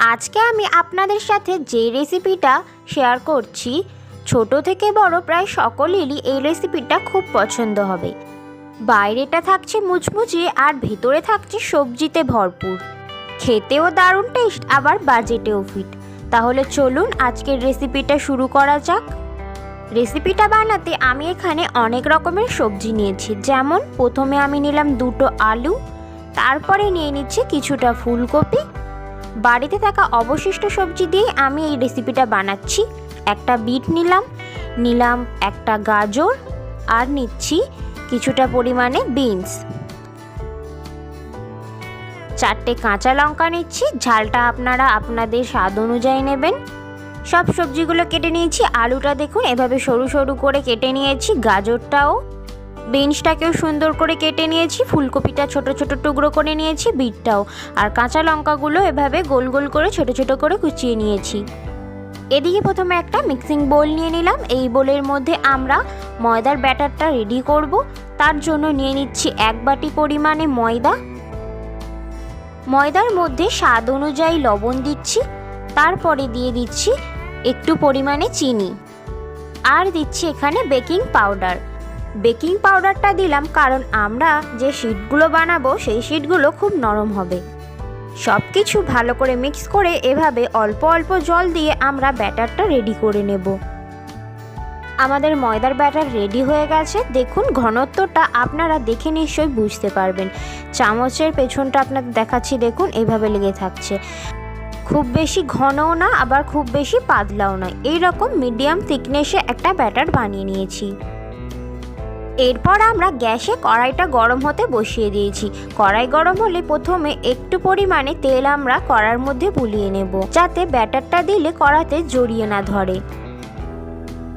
আজকে আমি আপনাদের সাথে যে রেসিপিটা শেয়ার করছি, ছোট থেকে বড় প্রায় সকলেরই এই রেসিপিটা খুব পছন্দ হবে। বাইরেটা থাকছে মুচমুচে আর ভেতরে থাকছে সবজিতে ভরপুর। খেতেও দারুণ টেস্ট, আবার বাজেটেও ফিট তাহলে চলুন আজকের রেসিপিটা শুরু করা যাক। রেসিপিটা বানাতে আমি এখানে অনেক রকমের সবজি নিয়েছি। যেমন, প্রথমে আমি নিলাম দুটো আলু, তারপরে নিয়ে নিচ্ছি কিছুটা ফুলকপি বাড়িতে থাকা অবশিষ্ট সবজি দিয়ে আমি এই রেসিপিটা বানাচ্ছি। একটা বিট নিলাম নিলাম একটা গাজর আর নিচ্ছি কিছুটা পরিমাণে বিনস চারটে কাঁচা লঙ্কা নিচ্ছি, ঝালটা আপনারা আপনাদের স্বাদ অনুযায়ী নেবেন। সব সবজিগুলো কেটে নিয়েছি, আলুটা দেখুন এভাবে সরু সরু করে কেটে নিয়েছি, গাজরটাও। বিনসটাকেও সুন্দর করে কেটে নিয়েছি, ফুলকপিটা ছোট ছোট টুকরো করে নিয়েছি, বিটটাও। আর কাঁচা লঙ্কাগুলো এভাবে গোল গোল করে ছোট ছোট করে কুচিয়ে নিয়েছি। এদিকে প্রথমে একটা মিক্সিং বোল নিয়ে নিলাম। এই বোলের মধ্যে আমরা ময়দার ব্যাটারটা রেডি করব। তার জন্য নিয়ে নিচ্ছি এক বাটি পরিমাণে ময়দা। ময়দার মধ্যে স্বাদ অনুযায়ী লবণ দিচ্ছি। তারপরে দিয়ে দিচ্ছি একটু পরিমাণে চিনি। আর দিচ্ছি এখানে বেকিং পাউডার। বেকিং পাউডারটা দিলাম কারণ আমরা যে শিটগুলো বানাবো সেই শিটগুলো খুব নরম হবে। সব কিছু ভালো করে মিক্স করে এভাবে অল্প অল্প জল দিয়ে আমরা ব্যাটারটা রেডি করে নেব। আমাদের ময়দার ব্যাটার রেডি হয়ে গেছে। দেখুন, ঘনত্বটা আপনারা দেখে নিশ্চয়ই বুঝতে পারবেন। চামচের পেছনটা আপনাদের দেখাচ্ছি, দেখুন, এভাবে লেগে থাকছে। খুব বেশি ঘনও না, আবার খুব বেশি পাতলাও নয়। এই রকম মিডিয়াম থিকনেসে একটা ব্যাটার বানিয়ে নিয়েছি। এরপর আমরা গ্যাসে কড়াইটা গরম হতে বসিয়ে দিয়েছি। কড়াই গরম হলে প্রথমে একটু পরিমাণে তেল আমরা কড়ার মধ্যে বুলিয়ে নেব, যাতে ব্যাটারটা দিলে কড়াতে জড়িয়ে না ধরে।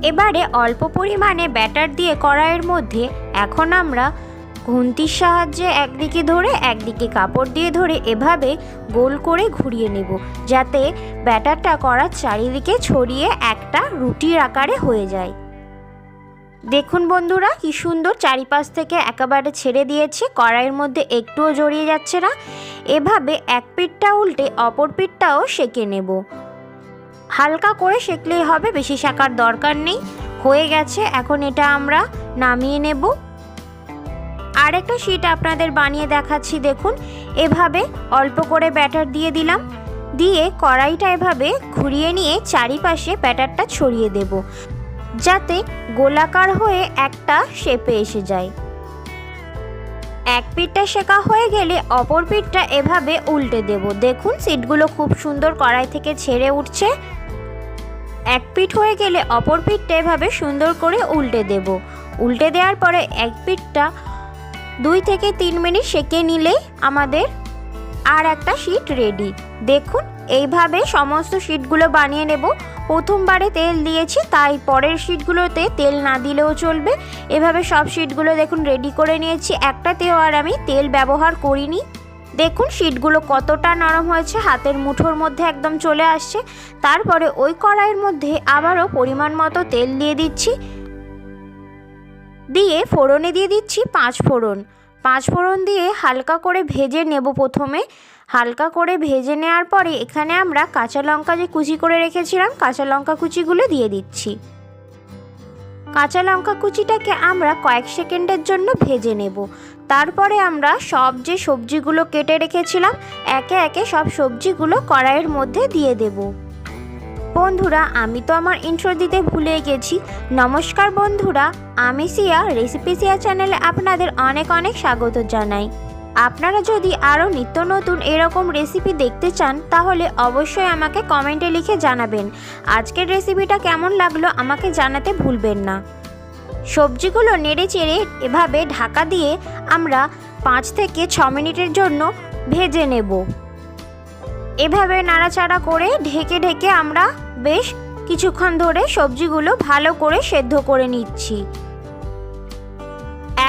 এবারে অল্প পরিমাণে ব্যাটার দিয়ে কড়াইয়ের মধ্যে এখন আমরা খুন্তির সাহায্যে একদিকে ধরে একদিকে কাপড় দিয়ে ধরে এভাবে গোল করে ঘুরিয়ে নেব, যাতে ব্যাটারটা কড়ার চারিদিকে ছড়িয়ে একটা রুটির আকারে হয়ে যায়। দেখুন বন্ধুরা, কি সুন্দর চারিপাশ থেকে একেবারে ছেড়ে দিয়েছে, কড়াইয়ের মধ্যে একটুও জড়িয়ে যাচ্ছে না। এভাবে এক পিঠটা উল্টে অপর পিঠটাও সেঁকে নেব। হালকা করে সেঁকলেই হবে, বেশি শাকার দরকার নেই। হয়ে গেছে, এখন এটা আমরা নামিয়ে নেব। আর একটা শিট আপনাদের বানিয়ে দেখাচ্ছি, দেখুন। এভাবে অল্প করে ব্যাটার দিয়ে দিলাম। দিয়ে কড়াইটা এভাবে ঘুরিয়ে নিয়ে চারিপাশে ব্যাটারটা ছড়িয়ে দেব। যাতে গোলাকার হয়ে একটা শেপে এসে যায়। এক পিঠটা শেখা হয়ে গেলে অপর পিঠটা এভাবে উল্টে দেব। দেখুন, সিটগুলো খুব সুন্দর কড়াই থেকে ছেড়ে উঠছে। এক পিঠ হয়ে গেলে অপর পিঠটা এভাবে সুন্দর করে উল্টে দেব। উল্টে দেওয়ার পরে এক পিঠটা দুই থেকে তিন মিনিট সেঁকে নিলেই আমাদের আর একটা শিট রেডি দেখুন, এইভাবে সমস্ত শিটগুলো বানিয়ে নেব। প্রথমবারে তেল দিয়েছি, তাই পরের শিটগুলোতে তেল না দিলেও চলবে। এভাবে সব শিটগুলো দেখুন রেডি করে নিয়েছি। একটাতেও আর আমি তেল ব্যবহার করিনি। দেখুন শিটগুলো কতটা নরম হয়েছে, হাতের মুঠোর মধ্যে একদম চলে আসছে। তারপরে ওই কড়াইয়ের মধ্যে আবারও পরিমাণ মতো তেল দিয়ে দিচ্ছি। দিয়ে ফোড়নে দিয়ে দিচ্ছি পাঁচ ফোড়ন। পাঁচ ফোড়ন দিয়ে হালকা করে ভেজে নেব প্রথমে। হালকা করে ভেজে নেওয়ার পরে এখানে আমরা কাঁচা লঙ্কা যে কুচি করে রেখেছিলাম, কাঁচা লঙ্কা কুচিগুলো দিয়ে দিচ্ছি। কাঁচা লঙ্কা কুচিটাকে আমরা কয়েক সেকেন্ডের জন্য ভেজে নেব। তারপরে আমরা সব যে সবজিগুলো কেটে রেখেছিলাম, একে একে সব সবজিগুলো কড়াইয়ের মধ্যে দিয়ে দেব। বন্ধুরা, আমি তো আমার ইন্ট্রো দিতে ভুলে গেছি। নমস্কার বন্ধুরা, আমি সিয়া রেসিপি সিয়া চ্যানেলে আপনাদের অনেক অনেক স্বাগত জানাই। আপনারা যদি আরও নিত্য নতুন এরকম রেসিপি দেখতে চান, তাহলে অবশ্যই আমাকে কমেন্টে লিখে জানাবেন। আজকের রেসিপিটা কেমন লাগল আমাকে জানাতে ভুলবেন না। সবজিগুলো নেড়ে চেড়ে এভাবে ঢাকা দিয়ে আমরা পাঁচ থেকে ছ মিনিটের জন্য ভেজে নেব। এভাবে নাড়াচাড়া করে ঢেকে ঢেকে আমরা বেশ কিছুক্ষণ ধরে সবজিগুলো ভালো করে সেদ্ধ করে নিচ্ছি।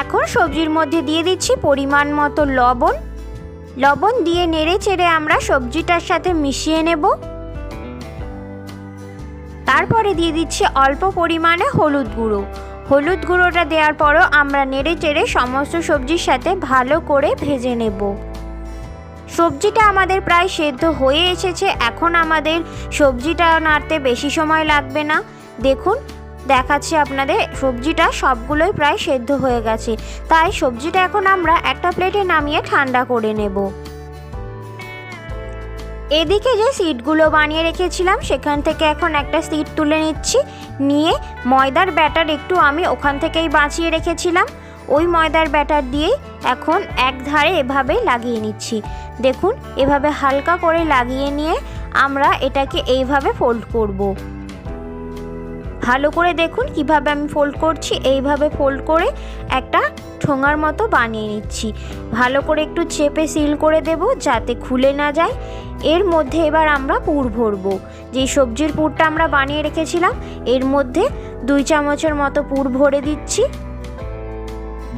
এখন সবজির মধ্যে দিয়ে দিচ্ছি পরিমাণ মতো লবণ। লবণ দিয়ে নেড়ে চেড়ে আমরা সবজিটার সাথে মিশিয়ে নেব। তারপরে দিয়ে দিচ্ছি অল্প পরিমাণে হলুদ গুঁড়ো। হলুদ গুঁড়োটা দেওয়ার পরও আমরা নেড়ে চেড়ে সমস্ত সবজির সাথে ভালো করে ভেজে নেব। সবজিটা আমাদের প্রায় সেদ্ধ হয়ে এসেছে, এখন আমাদের সবজিটা নাড়তে বেশি সময় লাগবে না। দেখুন, দেখাচ্ছি আপনাদের, সবজিটা সবগুলোই প্রায় সেদ্ধ হয়ে গেছে। তাই সবজিটা এখন আমরা একটা প্লেটে নামিয়ে ঠান্ডা করে নেব। এদিকে যে সিটগুলো বানিয়ে রেখেছিলাম, সেখান থেকে এখন একটা সিট তুলে নিচ্ছি। নিয়ে ময়দার ব্যাটার একটু আমি ওখান থেকেই বাঁচিয়ে রেখেছিলাম। ওই ময়দার ব্যাটার দিয়েই এখন এক ধারে এভাবে লাগিয়ে নিচ্ছি। দেখুন, এভাবে হালকা করে লাগিয়ে নিয়ে আমরা এটাকে এইভাবে ফোল্ড করব। ভালো করে দেখুন কীভাবে আমি ফোল্ড করছি। এইভাবে ফোল্ড করে একটা ঠোঙার মতো বানিয়ে নিচ্ছি। ভালো করে একটু চেপে সিল করে দেব যাতে খুলে না যায়। এর মধ্যে এবার আমরা পুর ভরবো। যেই সবজির পুরটা আমরা বানিয়ে রেখেছিলাম, এর মধ্যে দুই চামচের মতো পুর ভরে দিচ্ছি।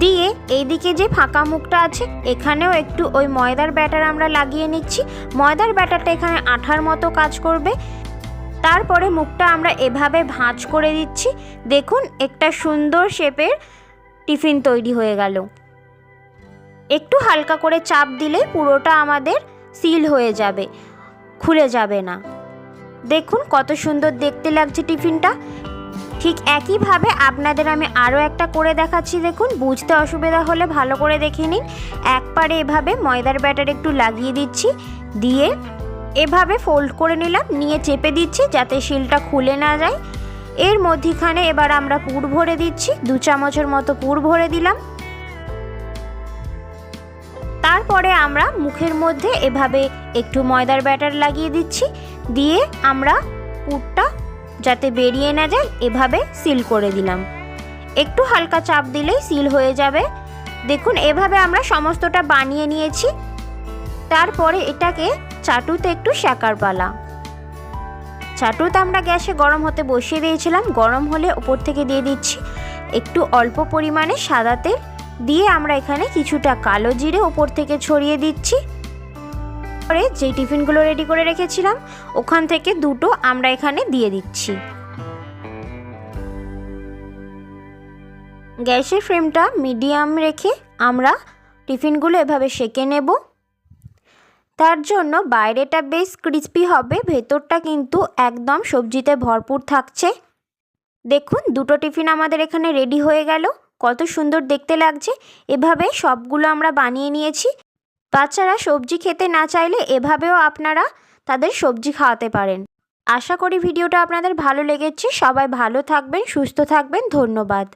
দিয়ে এইদিকে যে ফাঁকা মুখটা আছে, এখানেও একটু ওই ময়দার ব্যাটার আমরা লাগিয়ে নিচ্ছি। ময়দার ব্যাটারটা এখানে আঠার মতো কাজ করবে। তারপরে মুখটা আমরা এভাবে ভাঁজ করে দিচ্ছি। দেখুন, একটা সুন্দর শেপের টিফিন তৈরি হয়ে গেল। একটু হালকা করে চাপ দিলে পুরোটা আমাদের সিল হয়ে যাবে, খুলে যাবে না। দেখুন, কত সুন্দর দেখতে লাগছে টিফিনটা। ঠিক একইভাবে আপনাদের আমি আরও একটা করে দেখাচ্ছি, দেখুন। বুঝতে অসুবিধা হলে ভালো করে দেখে নিন। এক পারে এভাবে ময়দার ব্যাটার একটু লাগিয়ে দিচ্ছি, দিয়ে এভাবে ফোল্ড করে নিলাম, নিয়ে চেপে দিচ্ছি যাতে শিলটা খুলে না যায়। এর মধ্যিখানে এবার আমরা পুর ভরে দিচ্ছি, দু চামচের মতো পুর ভরে দিলাম। তারপরে আমরা মুখের মধ্যে এভাবে একটু ময়দার ব্যাটার লাগিয়ে দিচ্ছি, দিয়ে আমরা পুরটা যাতে বেরিয়ে না যায়, এভাবে সিল করে দিলাম। একটু হালকা চাপ দিলেই সিল হয়ে যাবে। দেখুন, এভাবে আমরা সমস্তটা বানিয়ে নিয়েছি। তারপরে এটাকে চাটুতে একটু শাকার পালা। চাটুতে আমরা গ্যাসে গরম হতে বসিয়ে দিয়েছিলাম। গরম হলে ওপর থেকে দিয়ে দিচ্ছি একটু অল্প পরিমাণে সাদা তেল। দিয়ে আমরা এখানে কিছুটা কালো জিরে ওপর থেকে ছড়িয়ে দিচ্ছি। পরে যেই টিফিনগুলো রেডি করে রেখেছিলাম, ওখান থেকে দুটো আমরা এখানে দিয়ে দিচ্ছি। গ্যাসের ফ্লেমটা মিডিয়াম রেখে আমরা টিফিনগুলো এভাবে সেঁকে নেব। তার জন্য বাইরেটা বেশ ক্রিস্পি হবে, ভেতরটা কিন্তু একদম সবজিতে ভরপুর থাকছে। দেখুন, দুটো টিফিন আমাদের এখানে রেডি হয়ে গেল। কত সুন্দর দেখতে লাগছে। এভাবে সবগুলো আমরা বানিয়ে নিয়েছি। বাচ্চারা সবজি খেতে না চাইলে এভাবেও আপনারা তাদের সবজি খাওয়াতে পারেন। আশা করি ভিডিওটা আপনাদের ভালো লেগেছে। সবাই ভালো থাকবেন, সুস্থ থাকবেন। ধন্যবাদ।